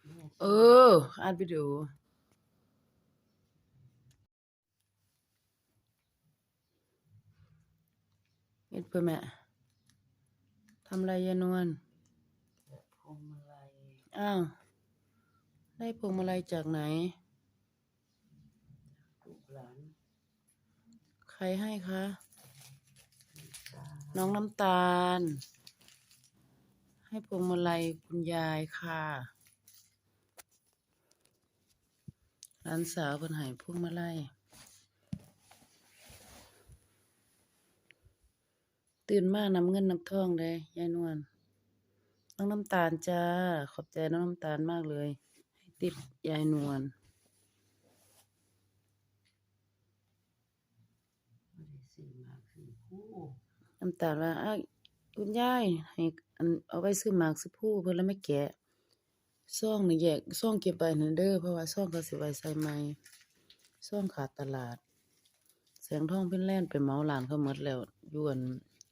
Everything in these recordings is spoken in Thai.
อันแม่เอออัดวิดีโอเอ็ดเพื่อแม่ทำไรยายนวลแบบพวงมาลัยอ้าว ได้พวงมาลัยจากไหน ลูกหลาน ใครให้คะตาน้องน้ำตาล ให้พวงมาลัยคุณยายค่ะ หลานสาวเพิ่นให้พวงมาลัยตื่นมานำเงินนำทองเลยยายนวลน้องน้ำตาลจ้า ขอบใจน้องน้ำตาลมากเลยให้ติดยายนวลไม่ได้ซื้อมาคือผู้น้ำตาลว่าอ้าวคุณยายให้อันเอาไว้ซื้อหมากซื้อผู้เพิ่นแล้วไม่แกะ ซ่องนี่แยกซ่องเก็บไว้นั่นเด้อเพราะว่าซ่องเขาสิไว้ใส่ไม้ซ่องขาดตลาด แสงทองเพิ่นแล่นไปเมาหลานเขาหมดแล้วยวน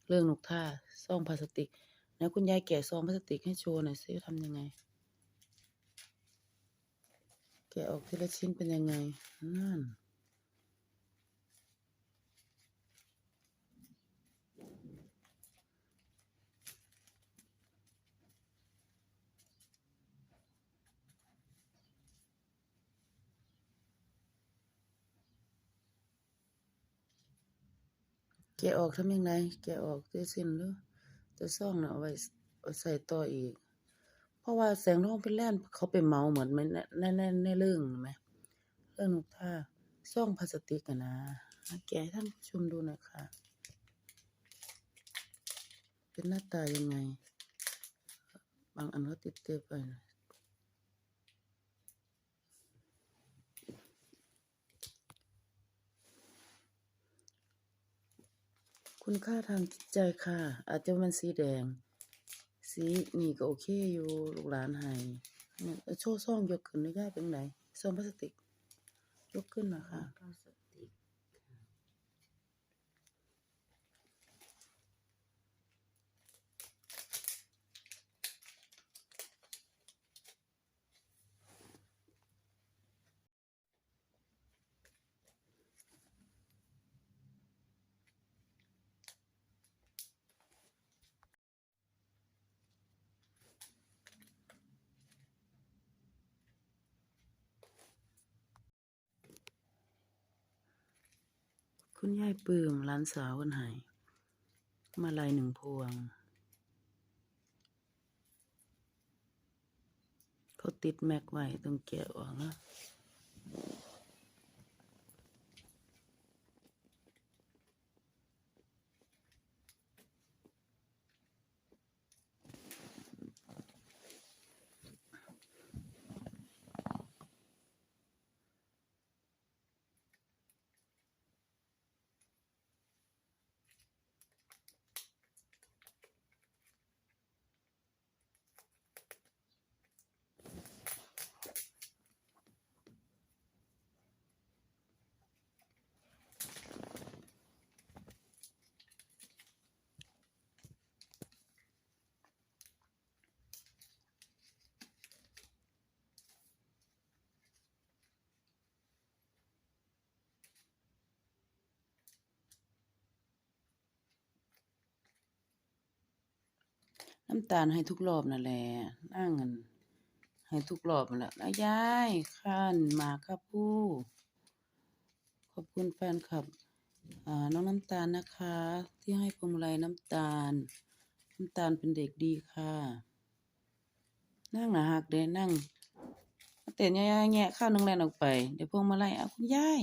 เรื่องนกท่าซ่องพลาสติกแล้วคุณยายแกะซองพลาสติกให้โชว์หน่อยสิทำยังไง แกะออกทีละชิ้นเป็นยังไงนั่น แกะออกทำยังไงแกะออกด้วยสิ้นหรือจะซ่องนะเอาไว้เอาใส่ต่ออีก เพราะว่าแสงทองเป็นแล่นเขาไปเมาเหมือนในในในในเรื่องไหมเรื่องนุกท่าซ่องพลาสติกอะนะอะแกะให้ท่านผู้ชมดูหน่อยค่ะ เป็นหน้าตายังไง บางอันเขาติดเทปไปนะ คุณค่าทางจิตใจค่ะ อาจจะมันสีแดง สีนี่ก็โอเคอยู่ลูกหลานให้เนี่ยเอาโชว์ซ่องยกขึ้นได้ได้เป็นไหนซ่องพลาสติก ยกขึ้นนะคะ คุณยายปื้มหลานสาวกันหายมาลายหนึ่งพวง เขาติดแม็กไว้ต้องแกะออกนะ น้ำตาลให้ทุกรอบนั่นแหละนั่งกันให้ทุกรอบนั่นแหละนะยายข้านมาครับผู้ขอบคุณแฟนคลับอ่าน้องน้ำตาลนะคะ ที่ให้พวงมาลัยน้ำตาล น้ำตาลเป็นเด็กดีค่ะ นั่งนะหักเดนั่งเต้นแย่ๆแงะข้าวนึงแลนออกไป เดี๋ยวพวงมาลัยเอาคุณยาย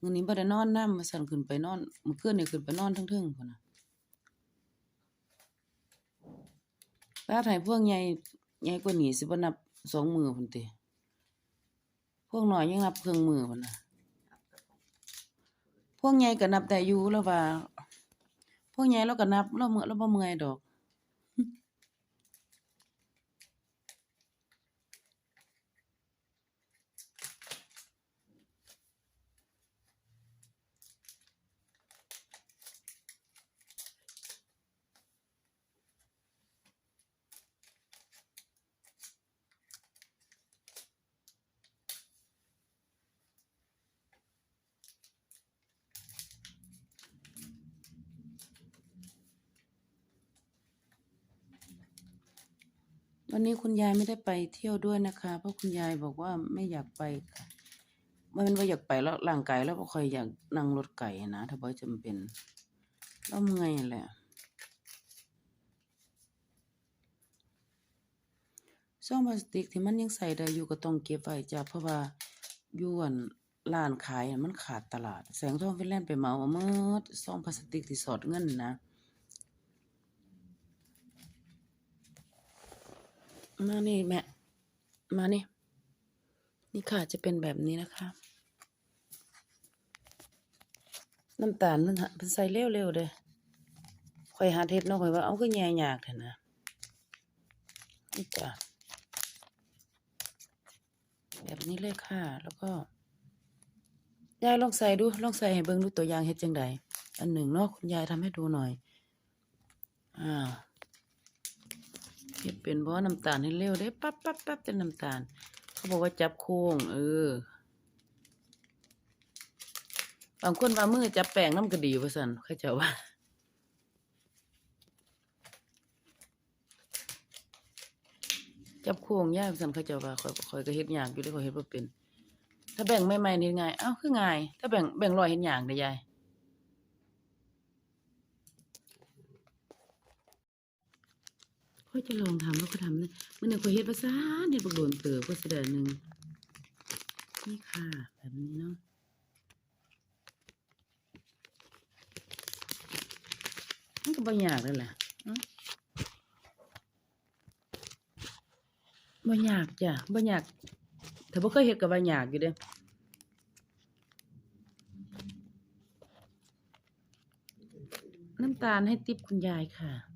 มื้อนี้บ่ได้นอนน้ำว่าซั่นขึ้นไปนอนเมื่อคืนนี่ขึ้นไปนอนเทิงๆพุ่นน่ะ ถ้าไถพวกใหญ่ใหญ่กว่านี้สิบ่นับสองมือพุ่นติพวกน้อยยังนับครึ่งมือพุ่นน่ะพวกใหญ่ก็นับแต่อยู่แล้วว่า พวกใหญ่เราก็นับเราเมื่อเราบ่เมื่อยดอก วันนี้คุณยายไม่ได้ไปเที่ยวด้วยนะคะ เพราะคุณยายบอกว่าไม่อยากไปค่ะมันว่าอยากไปแล้วร่างกายแล้วบ่ค่อยอยากนั่งรถไก่นะถ้าบ่จำเป็นแล้วเมื่อยแหละซองพลาสติกที่มันยังใส่ได้อยู่ก็ต้องเก็บไว้จ้ะเพราะว่าอยู่อั่นร้านขายมันขาดตลาด แสงทองฟินแลนด์ไปเหมาเอาหมดซองพลาสติกที่สอดเงินนะ มานี่แม่ มานี่ นี่ค่ะจะเป็นแบบนี้นะคะ น้ำตาลนั่นฮะเพิ่นใส่เร็วๆเด้อข่อยหาเฮ็ดเนาะข่อยว่าเอาคือแย่ยากแท้นะนี่จ้ะแบบนี้เลยค่ะ แล้วก็ยายลองใส่ดู ลองใส่ให้เบิ่งดูตัวอย่างเฮ็ดจังไดอันหนึ่งเนาะคุณยายทำให้ดูหน่อย อ้าว เฮ็ดเป็นบ่น้ำตาลให้เร็วได้ปั๊บปั๊บปั๊บเป็นน้ำตาล เขาบอกว่าจับโค้งเออบางคนว่ามือจับแป้งน้ำก็ดีว่าซั่นเขาเจ้าว่าจับโค้งยากว่าซั่นเขาเจ้าว่าข่อยข่อยก็เฮ็ดยากอยู่เด้ข่อยเฮ็ดบ่เป็น ถ้าแบ่งใหม่นี่ง่ายอ้าวคือง่าย ถ้าแบ่งแบ่งร้อยเฮ็ดยากเด้ยาย ค่อยจะลองทำแล้วก็ทำนะมันเนี่ยค่อยเฮ็ดภาษาเนเฮ็ดบักโดนเติบก็แสดหนึ่งนี่ค่ะแบบนี้เนาะมันก็บ่ยากเลยแหละเนาะบ่ยากจ้ะบ่ยากถ้าบ่เคยเฮ็ดก็บ่ยากอยู่เด้น้ำตาลให้ติ๊บคุณยายค่ะ